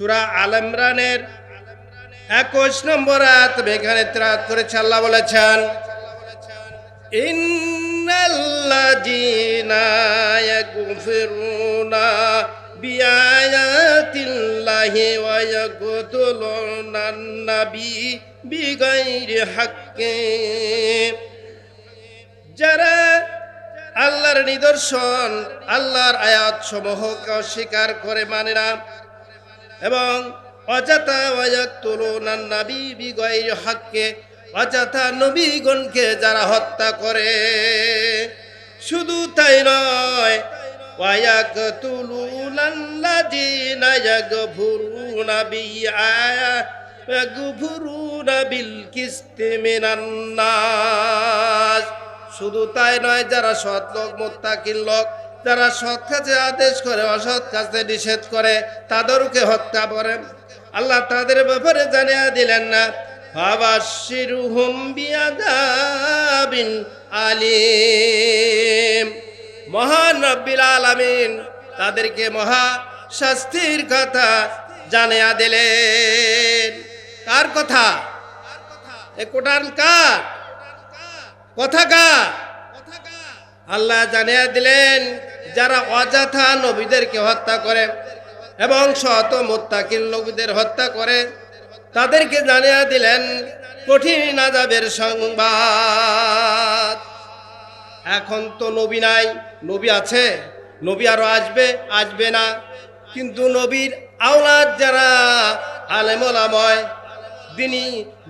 সুরা আল ইমরানের একুশ নম্বর আয়াত এখানে ত্রাত করেছে, আল্লাহ বলেছেন যারা আল্লাহর নিদর্শন, আল্লাহর আয়াত সমূহকে অস্বীকার করে মানে না এবং অযথা নাবী বিগাইরি হাক্কে, অযথা নবীগণকে যারা হত্যা করে। শুধু তাই নয় ওয়ায়াকতুলুনাল্লাযীনা ইয়াগফুরুনা বিআয়া, ইয়াগফুরুনা বিল কিসতি মিনান নাস। শুধু তাই নয়, যারা সৎ লোক মোত্তাকিন লোক যারা সৎ কাজে আদেশ করে, অসৎ কাজে নিষেধ করে, তাদেরকে হত্যা করে আল্লাহ তাদের ব্যাপারে জানিয়ে দিলেন না। আলিম। মহান রব্বিল আলামিন তাদেরকে মহা শাস্তির কথা জানিয়ে দিলেন। কার কথা? এ কোটান কার? কথা কার? আল্লাহ জানিয়ে দিলেন যারা অযথা নবীদেরকে হত্যা করে এবং শত মোত্তাকিন নবীদের হত্যা করে, তাদেরকে জানিয়ে দিলেন, কঠিন আজাবের সংবাদ। এখন তো নবী নাই, নবী আছে, নবী আরও আসবে আসবে না। কিন্তু নবীর আওলাদ যারা আলেমলাময় দিনী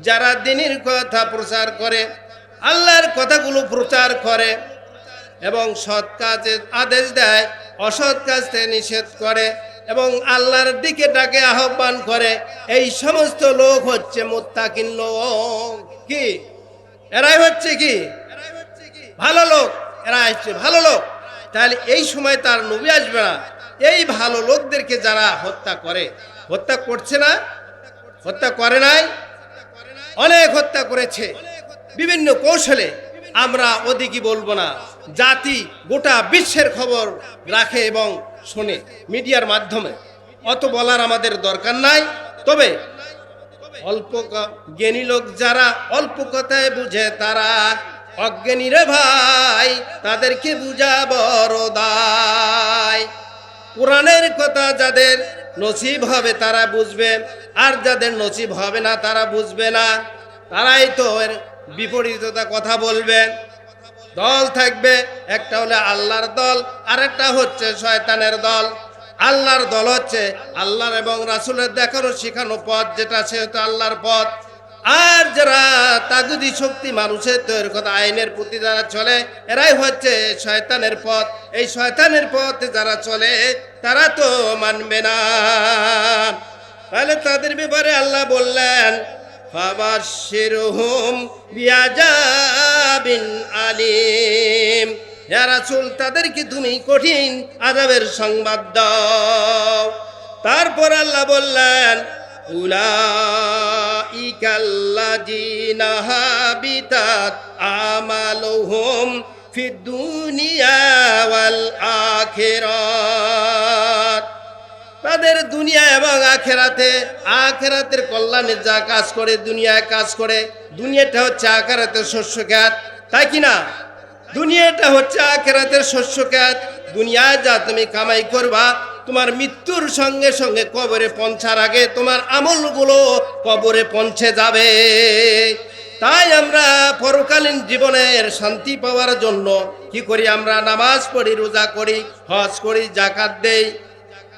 যারা দিনীর কথা প্রচার করে, আল্লাহর কথাগুলো প্রচার করে এবং সৎ কাজে আদেশ দেয়, অসৎ কাজ থেকে নিষেধ করে এবং আল্লাহর দিকে ডাকে আহ্বান করে। এই সমস্ত লোক হচ্ছে মোত্তাকিন লোক। কি? এরাই হচ্ছে কি? ভালো লোক। এরা আসছে ভালো লোক। তাহলে এই সময় তার নবী আসবে না। এই ভালো লোকদেরকে যারা হত্যা করে, হত্যা করছে না, হত্যা করে নাই, অনেক হত্যা করেছে। বিভিন্ন কৌশলে আমরা ওদিকে বলব না। জাতি গোটা বিশ্বের খবর রাখে এবং শোনে মিডিয়ার মাধ্যমে। অত বলার আমাদের দরকার নাই, তবে অল্প জ্ঞানী লোক যারা অল্প কথায় বুঝে তারা অজ্ঞানী রে ভাই, তাদেরকে বুঝা বড় দায়। কোরআনের কথা যাদের নসিব হবে তারা বুঝবে, আর যাদের নসিব হবে না তারা বুঝবে না। তারাই তো এর বিপরীততা কথা বলবেন। দল থাকবে, একটা হলে আল্লাহর দল আর একটা হচ্ছে শয়তানের দল। আল্লাহর দল হচ্ছে আল্লাহর এবং রাসুলের দেখানো শেখানো পথ, যেটা সে হচ্ছে আল্লাহর পথ। আর যারা তাগুদি শক্তি মানুষের তৈরি কথা আইনের প্রতি যারা চলে, এরাই হচ্ছে শয়তানের পথ। এই শয়তানের পথ যারা চলে, তারা তো মানবে না। তাহলে তাদের ব্যাপারে আল্লাহ বললেন ফাবাশিরহুম বিআযাবিন আলিম। হে রাসূল, তাদেরকে তুমি কঠিন আযাবের সংবাদ দাও। তারপর আল্লাহ বললেন, উলাইকাল্লাযীনা হাবিতাত আমালুহুম ফিদ দুনিয়া ওয়াল তাদের দুনিয়া এবং আখেরাতে, আখেরাতের কল্যাণে যা কাজ করে, দুনিয়ায় কাজ করে, দুনিয়াটা হচ্ছে আখেরাতের শস্য খ্যাত। তাই কি না? দুনিয়াটা হচ্ছে আখেরাতের শস্য খ্যাত। দুনিয়ায় যা তুমি কামাই করবা, তোমার মৃত্যুর সঙ্গে সঙ্গে কবরে পৌঁছার আগে তোমার আমলগুলো কবরে পৌঁছে যাবে। তাই আমরা পরকালীন জীবনের শান্তি পাওয়ার জন্য কি করি আমরা? নামাজ পড়ি, রোজা করি, হজ করি জাকাত দেই।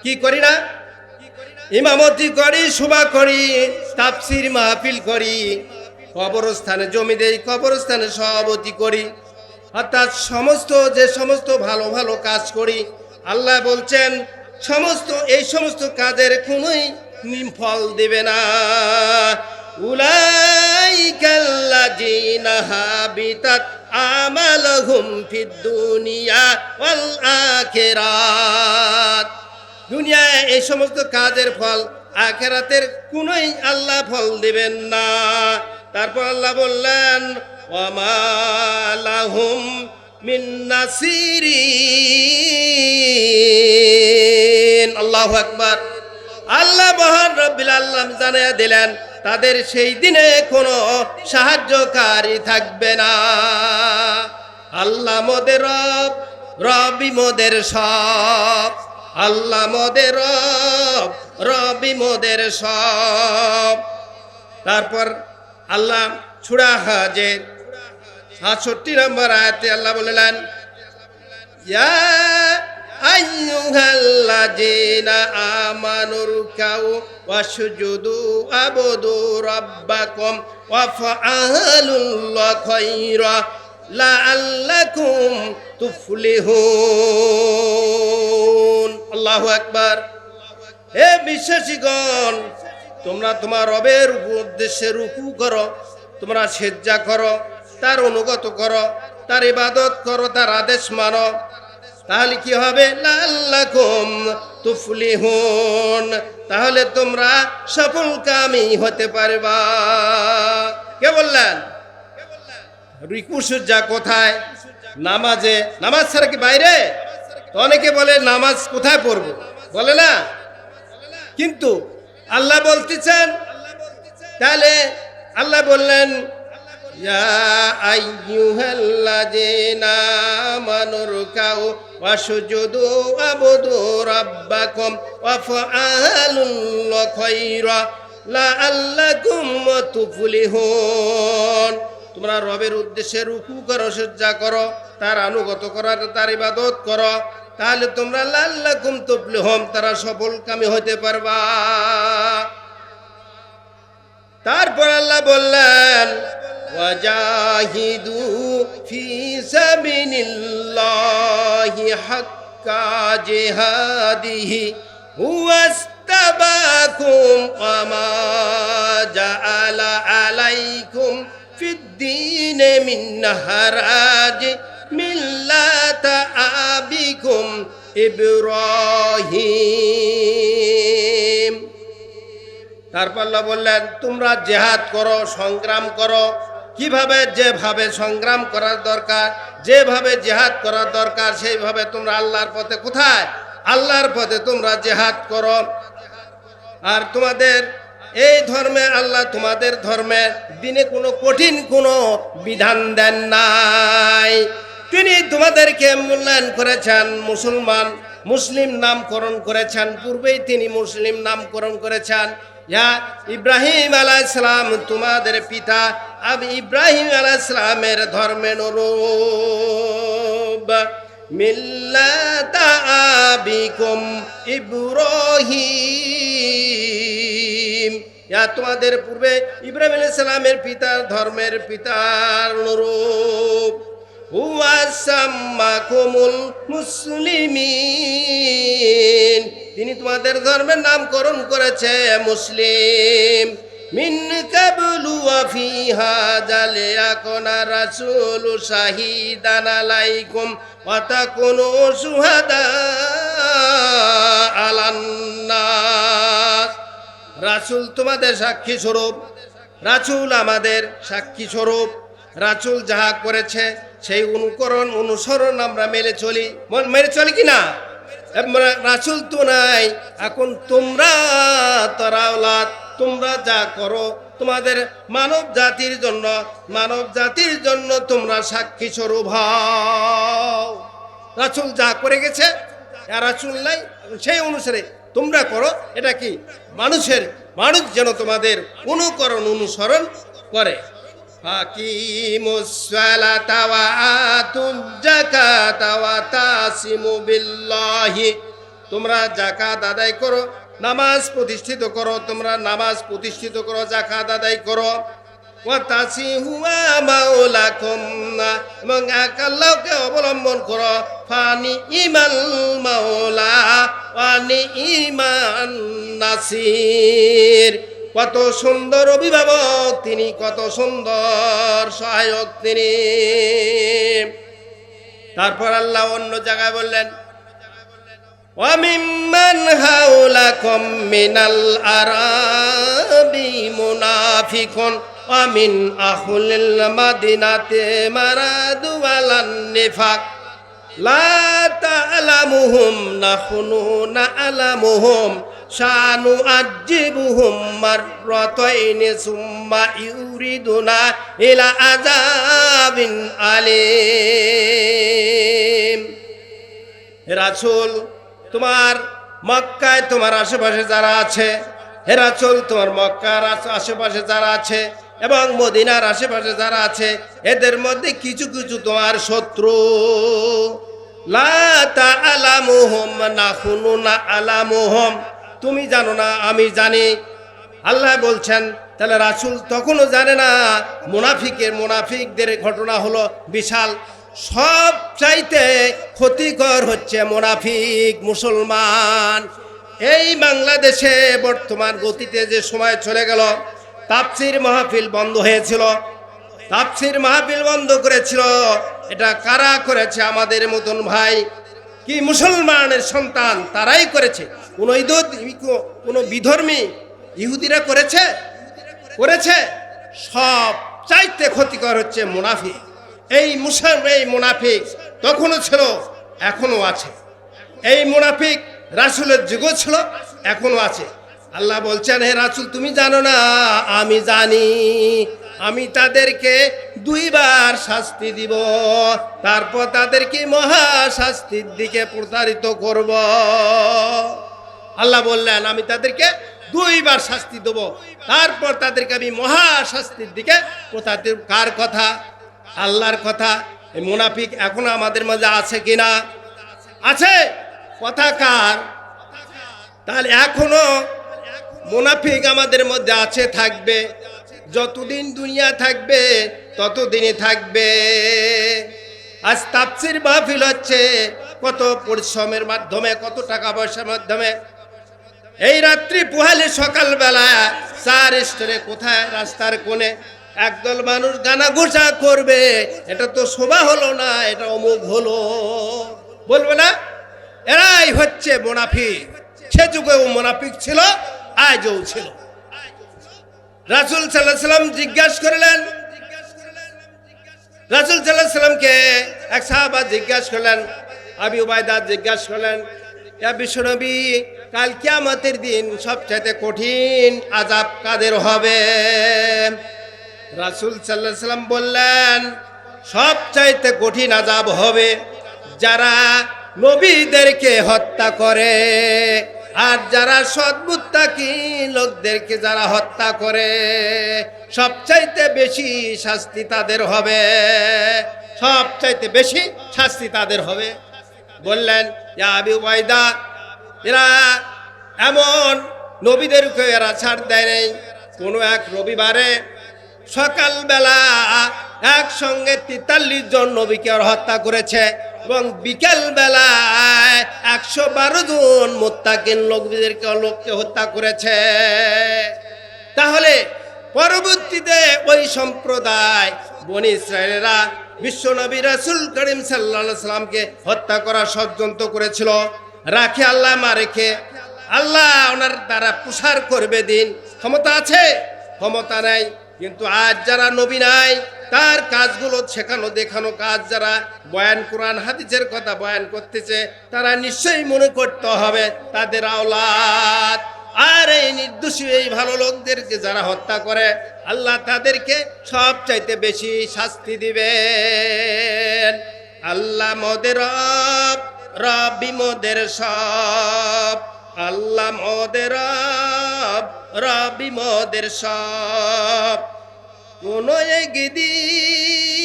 কি করি না? ইমামতি করি শুভা করি, তাফসির মাহফিল করি, কবরস্থানে জমি দেই, কবরস্থানে সভাপতি করি, অর্থাৎ সমস্ত যে সমস্ত ভালো ভালো কাজ করি, আল্লাহ বলছেন, সমস্ত, এই সমস্ত কাজের কোনোই ফল দেবে না। উলাইকাল্লাযীনা হাবিতাত আমালুহুম দুনিয়া দুনিয়ায় এই সমস্ত কাজের ফল, আখেরাতের কোনোই আল্লাহ ফল দিবেন না। তারপর আল্লাহ বললেন ওয়ামালাহুম মিন নাসিরিন। আল্লাহু আকবার। আল্লাহ মহান রব্বিল আল্লাহ জানিয়ে দিলেন, তাদের সেই দিনে কোনো সাহায্যকারী থাকবে না। আল্লাহ মোদের রব রবি মোদের সব। আল্লাহ মোদের রব মোদের সব। তারপর আল্লাহ ছুড়া হাজের সাতষট্টি নম্বর আয়াতে আল্লাহ বললেন, ইয়া আইয়ুহাল্লাযীনা আমানুর লাআল্লাকুম তুফলিহুন। আল্লাহু আকবার। হে বিশ্বাসীগণ, তোমরা তোমার রবের উদ্দেশ্যে রুকু করো, তোমরা সেজ্জা করো, তার অনুগত করো, তার ইবাদত করো, তার আদেশ মানো। তাহলে কি হবে? লাল্লাকুম তুফলিহুন। তাহলে তোমরা সফল কামি হতে পারবা। কে বললেন? রিকু সজ্জা কোথায়? নামাজে। নামাজ ছাড়া কি বাইরে? তো অনেকে বলে, নামাজ কোথায় পড়ব? বলে না। কিন্তু আল্লাহ বলতেছেন, তাহলে আল্লাহ বললেন, ইয়া তোমরা রবের উদ্দেশ্যে রুকু করো, সজ্জা করো, তার আনুগত করার, তার ইবাদত করো। তাহলে তোমরা লাল্লাকুম তুফলিহুম তারা সফল কামী হতে পারবা। তারপর আল্লাহ বললেন, ওয়াজাহিদু ফি সাবিলিল্লাহি হাক্কা জিহাদিহি হুয়াস্তাবাকুম ওয়া জাআলা আলাইকুম ফিদ-দীন মিন হারাজ মিল্লাতা আবিকুম ইব্রাহিম। তারপর বললেন, তোমরা জেহাদ করো, সংগ্রাম করো। কীভাবে যেভাবে সংগ্রাম করার দরকার, যেভাবে জেহাদ করার দরকার, সেইভাবে তোমরা আল্লাহর পথে কোথায়? আল্লাহর পথে তোমরা জেহাদ করো। আর তোমাদের এই ধর্মে আল্লাহ তোমাদের ধর্মে দিনে কোনো কঠিন কোনো বিধান দেন নাই। তিনি তোমাদেরকে মূল্যায়ন করেছেন, মুসলমান মুসলিম নামকরণ করেছেন, পূর্বেই তিনি মুসলিম নামকরণ করেছেন। ইব্রাহিম আলাইসালাম তোমাদের পিতা আমি ইব্রাহিম আলাইসালামের ধর্মের অনুরূপ। মিল্লাতা আবিকুম ইব্রাহিম। ইয়া তোমাদের পূর্বে ইব্রাহিম আলাইহিস সালামের পিতার ধর্মের পিতার অনুরূপ। হুয়াসাম্মাকুমুল মুসলিমিন। তিনি তোমাদের ধর্মের নামকরণ করেছে মুসলিম। মিন কাবলু ওয়া ফি হাযা লিয়াকুনা রাসূলু শাহিদান আলাইকুম ওয়া তাকুনু শুহাদা আলান নাস রাসূল তোমাদের সাক্ষী স্বরূপ। রাসূল আমাদের সাক্ষী স্বরূপ। রাসূল যাহা করেছে, সেই অনুকরণ অনুসরণ আমরা মেনে চলি। মন- চলি কি না? রাসূল তো নাই, এখন তোমরা তরাওলাত, তোমরা যা করো, তোমাদের মানব জাতির জন্য, মানব জাতির জন্য তোমরা সাক্ষী স্বরূপ হও। রাসূল যা করে গেছে রাসূল নাই, সেই অনুসারে তোমরা করো, এটা কি? মানুষের, মানুষ যেন তোমাদের অনুকরণ অনুসরণ করে। তোমরা জাকাত আদায় করো, নামাজ প্রতিষ্ঠিত করো, তোমরা নামাজ প্রতিষ্ঠিত করো জাকাত আদায় করো। এবং এক আল্লাহকে অবলম্বন করো ফানি ইমাল মাওলা ফানি ইমান নাসির কত সুন্দর অভিভাবক তিনি কত সুন্দর সহায়ক তিনি তারপর আল্লাহ অন্য জায়গায় বললেন وممن حولكم من الأراب منافق ومن أهل المدينة مرادوا على النفاق لا تعلمهم نحن نعلمهم শানু আজিবুহুম মাররাতাইনি সুম্মা ইউরিদুনা ইলা আযাবিন আলিম হে রাসূল তোমার মক্কায় তোমার আশেপাশে যারা আছে হে রাসূল তোমার মক্কার আশে- আশেপাশে যারা আছে এবং মদিনার আশেপাশে যারা আছে, এদের মধ্যে কিছু কিছু তোমার শত্রু। তুমি জানো না, আমি জানি। আল্লাহ বলছেন, তাহলে রাসুল তখনও জানে না, মুনাফিকের মুনাফিকদের ঘটনা হলো বিশাল। সব চাইতে ক্ষতিকর হচ্ছে মুনাফিক, মুসলমান। এই বাংলাদেশে বর্তমান গতিতে যে সময় চলে গেল তাপসির মাহফিল বন্ধ হয়েছিল। তাপসির মাহফিল বন্ধ করেছিল। এটা কারা করেছে আমাদের মতন ভাই? কি মুসলমানের সন্তান তারাই করেছে? কোন ইদুদ কোন বিধর্মী ইহুদিরা করেছে? করেছে? সব চাইতে ক্ষতিকর হচ্ছে মুনাফিক। এই মুসল এই মুনাফিক তখনও ছিল এখনও আছে। এই মুনাফিক রাসুলের যুগও ছিল এখনও আছে। আল্লাহ বলছেন, হে রাসুল, তুমি জানো না, আমি জানি। আমি তাদেরকে দুইবার শাস্তি দিব, তারপর তাদেরকে মহা শাস্তির দিকে প্রতারিত করব। আল্লাহ বললেন, আমি তাদেরকে দুইবার শাস্তি দেব, তারপর তাদেরকে আমি মহা শাস্তির দিকে প্রতারিত কার কথা? আল্লাহর কথা। এই মুনাফিক এখনও আমাদের মাঝে আছে কিনা? আছে। কথা কার? তাহলে এখনও মুনাফিক আমাদের মধ্যে আছে, থাকবে। যতদিন দুনিয়া থাকবে, ততদিনই থাকবে। আজ তাপসির মাহফিল হচ্ছে কত পরিশ্রমের মাধ্যমে, কত টাকা পয়সার মাধ্যমে। এই রাত্রি পোহালে সকালবেলা চার স্টোরে কোথায়? রাস্তার কোণে একদল মানুষ গানা গোসা করবে। এটা তো শোভা হলো না, এটা অমুক হলো। বলবে না, এরাই হচ্ছে মোনাফিক। সে যুগেও মোনাফিক ছিল। আজও ছিল। রাসুল সাল্লাহ সাল্লাম জিজ্ঞাসা করলেন, রাসুল সাল্লাহ সাল্লামকে এক সাহাবা জিজ্ঞাসা করলেন, আবি উবায়দা জিজ্ঞাসা করলেন বিশ্বনবী, কাল কিয়ামতের দিন সবচাইতে কঠিন আজাব কাদের হবে? রাসুল সাল্লাহ সাল্লাম বললেন, সবচাইতে কঠিন আজাব হবে যারা নবীদেরকে হত্যা করে। আর যারা সদ্বুত্তাকি লোকদেরকে যারা হত্যা করে, সবচাইতে বেশি শাস্তি তাদের হবে। সবচাইতে বেশি শাস্তি তাদের হবে। বললেন এরা এমন নবীদেরকে এরা ছাড় দেয় নেই। কোনো এক রবিবারে সকালবেলা একসঙ্গে তেতাল্লিশ জন নবীকে হত্যা করেছে। এবং বিকেল বেলায় একশো বারো জন মোত্তাকিন লোকদেরকে লোককে হত্যা করেছে। তাহলে পরবর্তীতে ওই সম্প্রদায় বনি ইসরায়েলেরা বিশ্বনবী রাসুল করিম সাল্লা সাল্লামকে হত্যা করার ষড়যন্ত্র করেছিল। রাখে আল্লাহ, মা রেখে আল্লাহ ওনার দ্বারা প্রসার করবে দিন। ক্ষমতা আছে? ক্ষমতা নাই, কিন্তু আজ যারা নবী নাই তার কাজগুলো শেখানো, দেখানো কাজ যারা বয়ান কোরআন, হাদিসের কথা বয়ান করতেছে, তারা নিশ্চয়ই মনে করতে হবে তাদের আওলাদ। আর এই নির্দোষী, এই ভালো লোকদেরকে যারা হত্যা করে, আল্লাহ তাদেরকে সব চাইতে বেশি শাস্তি দিবেন। আল্লাহ মদের রব, রবি মোদের সব। আল্লাহ মদের রব, রবি মোদের সব। কোন একদিন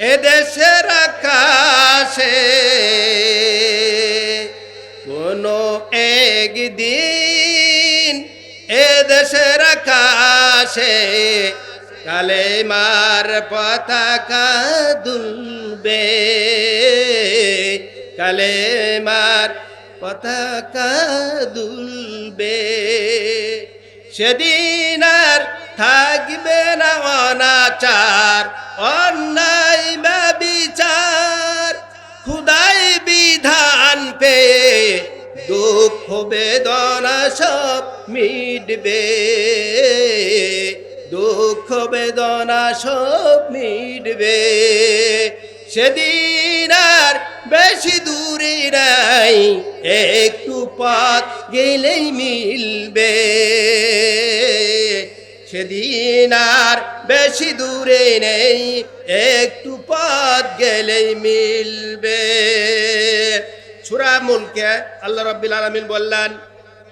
এদেশের আকাশে কোন একদিন এদেশের আকাশে কালে মার পতাকা দুলবে। কালে মার পতাকা দুলবে। সেদিন আর থাকবে না অনাচার, অন্যায় বা বিচার। খুদাই বিধান পে দুঃখ, বেদনা সব মিটবে। দুঃখ, বেদনা সব মিটবে। সেদিন আর বেশি দূরে নাই, একটু পথ গেলেই মিলবে। সেদিন আর বেশি দূরে নেই, একটু পথ গেলেই মিলবে। সুরা মুলকে আল্লাহ রব্বিল আলমিন বললেন,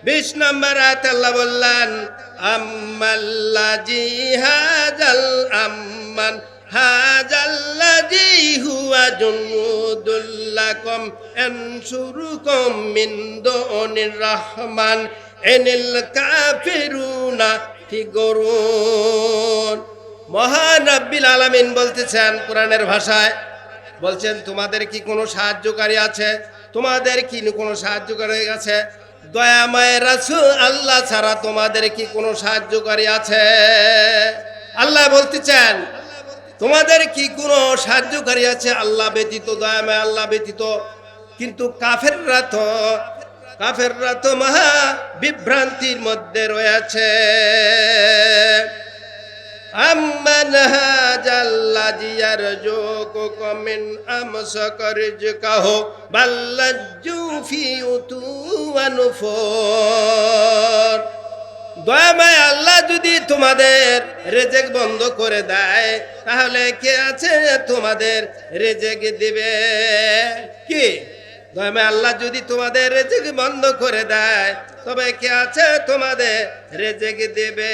বিশ নম্বর আয়াত আল্লাহ বললেন আম্মাল্লাজি হাজাল আম্মান হাজাল্লাজি রহমান, এনিল কাফিরুনা ফিগরুন মহান রব্বিল আলামিন বলতেছেন কোরআনের ভাষায়, বলছেন, তোমাদের কি কোনো সাহায্যকারী আছে? তোমাদের কি কোনো সাহায্যকারী আছে? দয়াময় রাসূল, আল্লাহ ছাড়া তোমাদের কি কোনো সাহায্যকারী আছে? আল্লাহ বলতেছেন, তোমাদের কি কোনো সাহায্যকারী আছে? আল্লাহ ব্যতীত দয়াময় আল্লাহ ব্যতীত। কিন্তু কাফেররা তো কাফেররা তো মহা বিভ্রান্তির মধ্যে রয়েছে أمن هذا الذي يرجوك من أمسك رزقه بل لجوا في عتو ونفور দয়াময় আল্লাহ যদি তোমাদের রেজেক বন্ধ করে দেয় তাহলে কে আছে তোমাদের রেজেক দিবে কি দয়াময় আল্লাহ যদি তোমাদের রেজেক বন্ধ করে দেয়, তবে কে আছে তোমাদের রেজেক দেবে?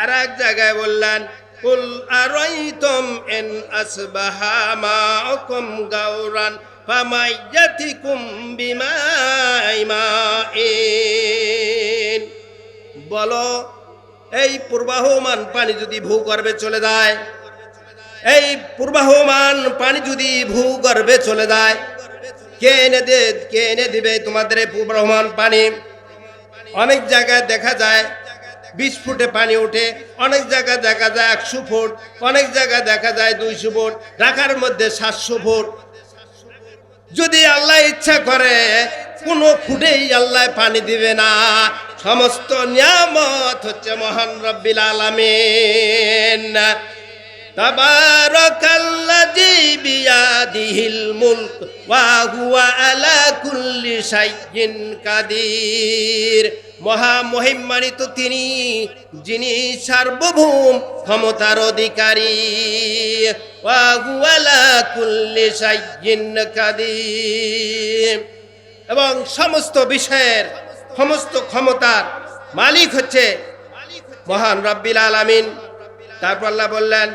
আর এক জায়গায় বললেন, কুল আরাইতুম ইন আসবাহা মাআকুম গাওরান ফামাইয়াতিকুম বিমাইমাইন। বলো, এই পূর্বাহমান পানি যদি ভূগর্ভে চলে যায়, এই পূর্বাহমান পানি যদি ভূগর্ভে চলে যায় কে এনে দে, কে এনে দিবে? তোমাদের পূর্বাহমান পানি। অনেক জায়গায় দেখা যায়, বিশ ফুটে পানি ওঠে। অনেক জায়গায় দেখা যায় একশো ফুট। অনেক জায়গায় দেখা যায় দুইশো ফুট। ঢাকার মধ্যে সাতশো ফুট। যদি আল্লাহ ইচ্ছা করে, কোনো ফুটেই আল্লাহ পানি দিবে না। সমস্ত নিয়ামত হচ্ছে মহান রব্বিল আলামিন। তাবারাকাল্লাযী বিয়াদিহিল মুলক ওয়া কুল্লি শাইইন কাদির। মহা তিনি, যিনি সার্বভৌম ক্ষমতার অধিকারী। ওয়া আলা কুল্লি শাইইন কাদির। এবং সমস্ত বিষয়ের, সমস্ত ক্ষমতার মালিক হচ্ছে মহান রব্বিল আলামিন। তারপর আল্লাহ বললেন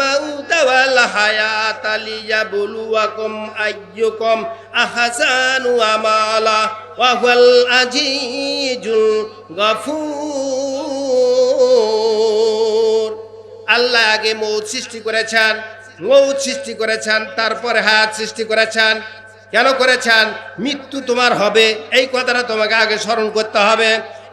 মাউতা ওয়াল হায়াতা লিয়াবলুয়াকুম আইয়ুকুম আহসানু আমালা ওয়া হুয়াল আজিজুল গফুর। আল্লাহ আগে মৌত সৃষ্টি করেছেন, মৌত সৃষ্টি করেছেন, তারপরে হাত সৃষ্টি করেছেন। কেন করেছেন? মৃত্যু তোমার হবে, এই কথাটা তোমাকে আগে স্মরণ করতে হবে।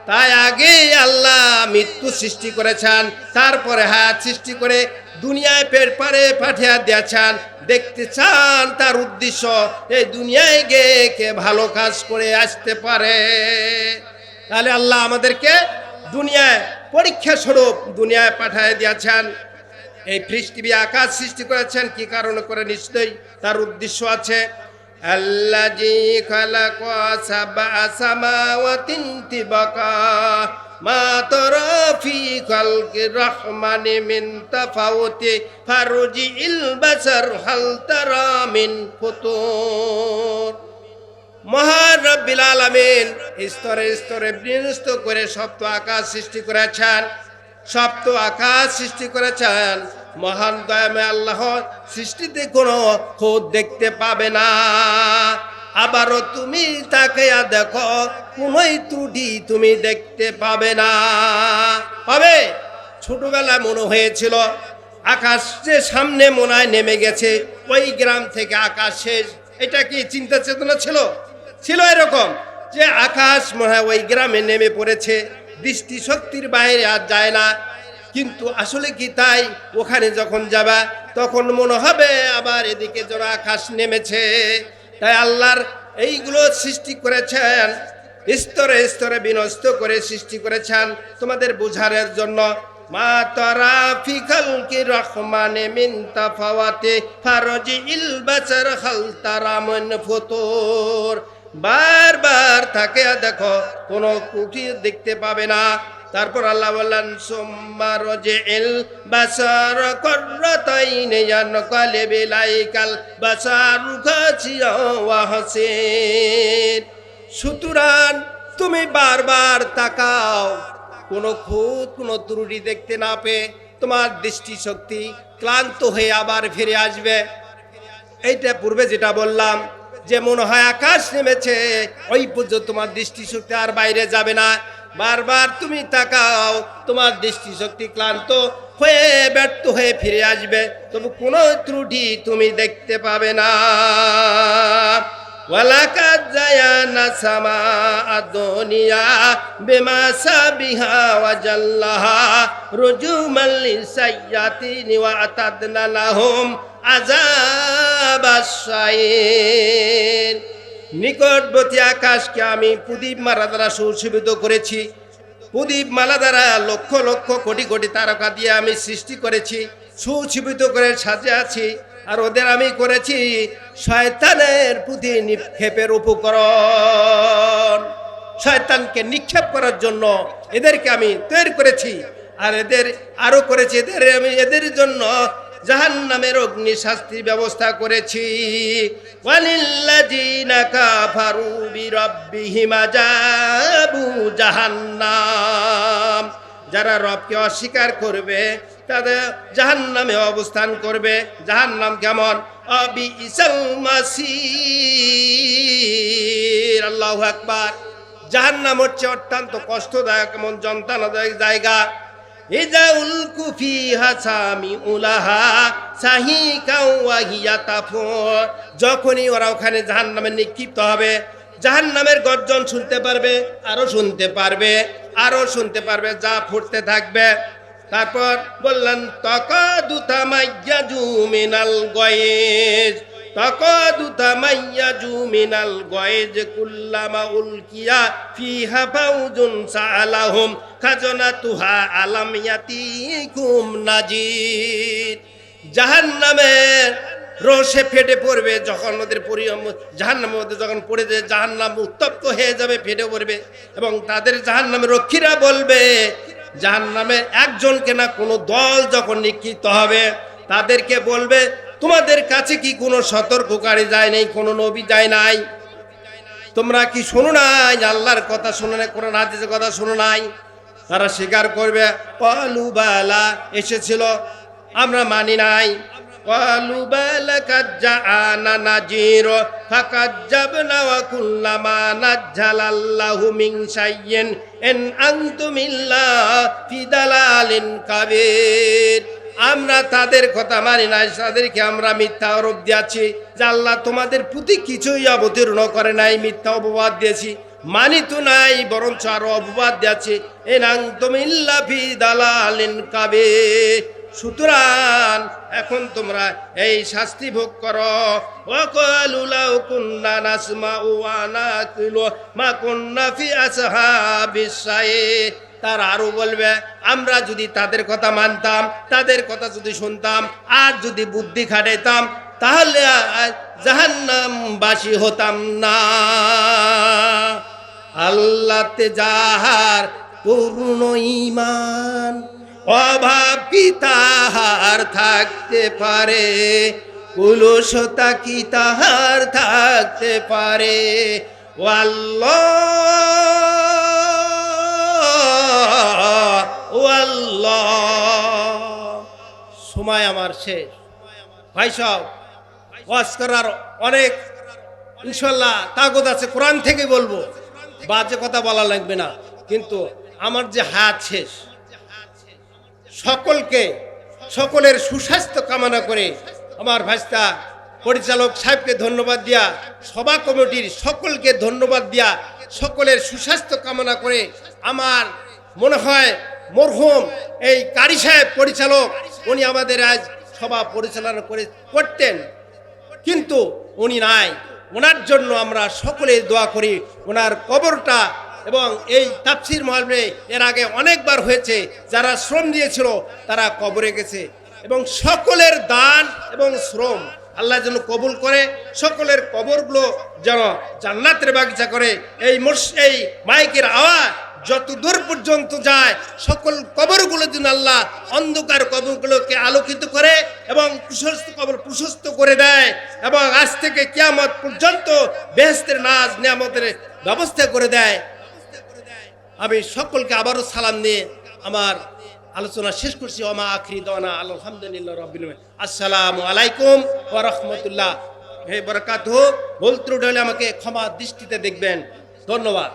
তাই আগে আল্লাহ মৃত্যু সৃষ্টি করেছেন, তারপরে হায়াত সৃষ্টি করে দুনিয়ায় পেট পারে পাঠিয়ে দিয়েছেন। দেখতে চান তার উদ্দেশ্য, এই দুনিয়ায় গিয়ে কে ভালো কাজ করে আসতে পারে। তাহলে আল্লাহ আমাদেরকে দুনিয়ায় পরীক্ষা স্বরূপ দুনিয়ায় পাঠিয়ে দিয়েছেন। এই পৃথিবী আকাশ সৃষ্টি করেছেন, কি কারণে করে নিশ্চয়ই? তার উদ্দেশ্য আছে খালাকা সাবা সামাওয়াতিন তিবাকা মা তরা ফি খালকি রহমানি মিন তাফাউতি ফারুজি ইল বাসার হাল তারা মিন ফুতুর মহান রব্বিল আলামিন স্তরে স্তরে বিন্যস্ত করে সপ্ত আকাশ সৃষ্টি করেছেন, সপ্ত আকাশ সৃষ্টি করেছেন। মহান দয়ামে আল্লাহ সৃষ্টিতে কোনো খোদ দেখতে পাবে না। আবারও তুমি তাকে দেখো, কোনোই ত্রুটি তুমি দেখতে পাবে না। পাবে? ছোটবেলায় মনে হয়েছিল, আকাশ যে সামনে মনে হয় নেমে গেছে, ওই গ্রাম থেকে আকাশ শেষ। এটা কি চিন্তা চেতনা ছিল? ছিল এরকম যে আকাশ মনে হয় ওই গ্রামে নেমে পড়েছে। দৃষ্টিশক্তির বাইরে আর যায় না। কিন্তু আসলে কি তাই? ওখানে যখন যাবা, তখন মনে হবে আবার এদিকে যেন আকাশ নেমেছে। তাই আল্লাহর এইগুলো সৃষ্টি করেছেন, স্তরে স্তরে বিনষ্ট করে সৃষ্টি করেছেন তোমাদের বোঝারের জন্য। তাফাওয়াতে ফারজি ইল বাসার খাল তারা মন বারবার থাকে দেখো, কোনো কুটি দেখতে পাবে না। তারপর আল্লাহ বললেন সোম্মার যে এল বাসার করতাইন জান কালে বেলাইকাল বাসার হাসেন। সুতরাং তুমি বারবার তাকাও, কোনো খুঁত, কোনো ত্রুটি দেখতে না পেয়ে তোমার দৃষ্টিশক্তি ক্লান্ত হয়ে আবার ফিরে আসবে। এইটা পূর্বে যেটা বললাম, যে মনে হয় আকাশ নেমেছে, ওই পর্যন্ত তোমার দৃষ্টিশক্তি আর বাইরে যাবে না। বারবার তুমি তাকাও, তোমার দৃষ্টিশক্তি ক্লান্ত হয়ে ব্যর্থ হয়ে ফিরে আসবে, তবু কোনো ত্রুটি তুমি দেখতে পাবে না। ওয়ালাকাদ জায়ানা সামা আদনিয়া বিমা সাবিহা ওয়া জাল্লাহা রুজুমান লিসাইয়াতিন ওয়া আতাদনা লাহুম আযাবাসাইন নিকটবর্তী আকাশকে আমি প্রদীপ মারা দ্বারা সুশোভিত করেছি। প্রদীপ মালা দ্বারা লক্ষ লক্ষ কোটি কোটি তারকা দিয়ে আমি সৃষ্টি করেছি, সুশোভিত করে সাজে আছি আর ওদের আমি করেছি শয়তানের প্রতি নিক্ষেপের উপকরণ। শয়তানকে নিক্ষেপ করার জন্য এদেরকে আমি তৈরি করেছি আর এদের আরও করেছি, এদের আমি এদের জন্য জাহান নামের অগ্নি শাস্তির ব্যবস্থা করেছি। জাহান্নাম। যারা রবকে অস্বীকার করবে, তাদের জাহান্নামে অবস্থান করবে। জাহান্নাম কেমন? অবি আল্লাহু আকবার। জাহান্নাম হচ্ছে অত্যন্ত কষ্টদায়ক এমন যন্ত্রণাদায়ক জায়গা। উলাহা যখনই ওরা ওখানে জাহান্নামে নিক্ষিপ্ত হবে, জাহান্নামের গর্জন শুনতে পারবে, আরও শুনতে পারবে, আরও শুনতে পারবে, যা ফুটতে থাকবে। তারপর বললেন, তকাদুতা মাইয়াজু মিনাল গয়েজ। কুল্লামা উলকিয়া রসে ফেটে পড়বে যখন ওদের জাহান্নামের মধ্যে যখন পড়ে যায়, জাহান্নাম উত্তপ্ত হয়ে যাবে, ফেটে পড়বে এবং তাদের জাহান্নামের রক্ষীরা বলবে জাহান্নামের একজনকে না কোনো দল যখন নিক্ষিপ্ত হবে, তাদেরকে বলবে তোমাদের কাছে কি কোনো সতর্ককারী যায় নাই, কোনো নবী যায় নাই? তোমরা কি শোনো নাই? আল্লাহর কথা শোনো নাই কোনো হাদিসের কথা শোনো নাই? তারা স্বীকার করবে কলু বালা এসেছিল, আমরা মানি নাই। কাবীর। আমরা তাদের কথা মানি না, তাদেরকে আমরা মিথ্যা আরোপ দিয়েছি। যে আল্লাহ তোমাদের প্রতি কিছুই অবতীর্ণ করে নাই, মিথ্যা অপবাদ দিয়েছি। মানি তো নাই, বরঞ্চ আরও অপবাদ দিয়েছি। এ নাং দালালিন কাবে সুতরাং এখন তোমরা এই শাস্তি ভোগ করো। মা তার আরও বলবে, আমরা যদি তাদের কথা মানতাম, তাদের কথা যদি শুনতাম, আর যদি বুদ্ধি খাটাইতাম, তাহলে জাহান্নামবাসী হতাম না। আল্লাহতে যাহার পূর্ণ ইমান অভাব কি তাহার থাকতে পারে? কুলসতা কি তাহার থাকতে পারে? সময় আমার শেষ। ভাই সব, ওয়াজ করার অনেক, ইনশাল্লাহ তাগত আছে, কোরআন থেকে বলব। বাজে কথা বলা লাগবে না, কিন্তু আমার যে হাত শেষ। সকলকে, সকলের সুস্বাস্থ্য কামনা করে আমার ভাইস্তা পরিচালক সাহেবকে ধন্যবাদ দিয়া, সভা কমিটির সকলকে ধন্যবাদ দিয়া, সকলের সুস্বাস্থ্য কামনা করে আমার মনে হয় মরহুম, এই কারি সাহেব পরিচালক, উনি আমাদের আজ সভা পরিচালনা করে করতেন। কিন্তু উনি নাই। ওনার জন্য আমরা সকলে দোয়া করি ওনার কবরটা এবং এই তাপসির মহলে এর আগে অনেকবার হয়েছে, যারা শ্রম দিয়েছিল তারা কবরে গেছে। এবং সকলের দান এবং শ্রম আল্লাহ যেন কবুল করে, সকলের কবরগুলো যেন জান্নাতের বাগিচা করে। এই এই মাইকের আওয়াজ যত দূর পর্যন্ত যায়, সকল কবরগুলো যেন আল্লাহ অন্ধকার কবরগুলোকে আলোকিত করে এবং প্রশস্ত কবর প্রশস্ত করে দেয় এবং আজ থেকে কিয়ামত পর্যন্ত বেহেস্তের নাজ, নিয়ামতের ব্যবস্থা করে দেয়। আমি সকলকে আবারও সালাম নিয়ে আমার আলোচনা শেষ করছি। ওমা আখরি দানা আলহামদুলিল্লাহ রবিন আসসালামু আলাইকুম ওয়া রাহমাতুল্লাহ। হে বরকাত ভুল ত্রুটি হলে আমাকে ক্ষমা দৃষ্টিতে দেখবেন। ধন্যবাদ।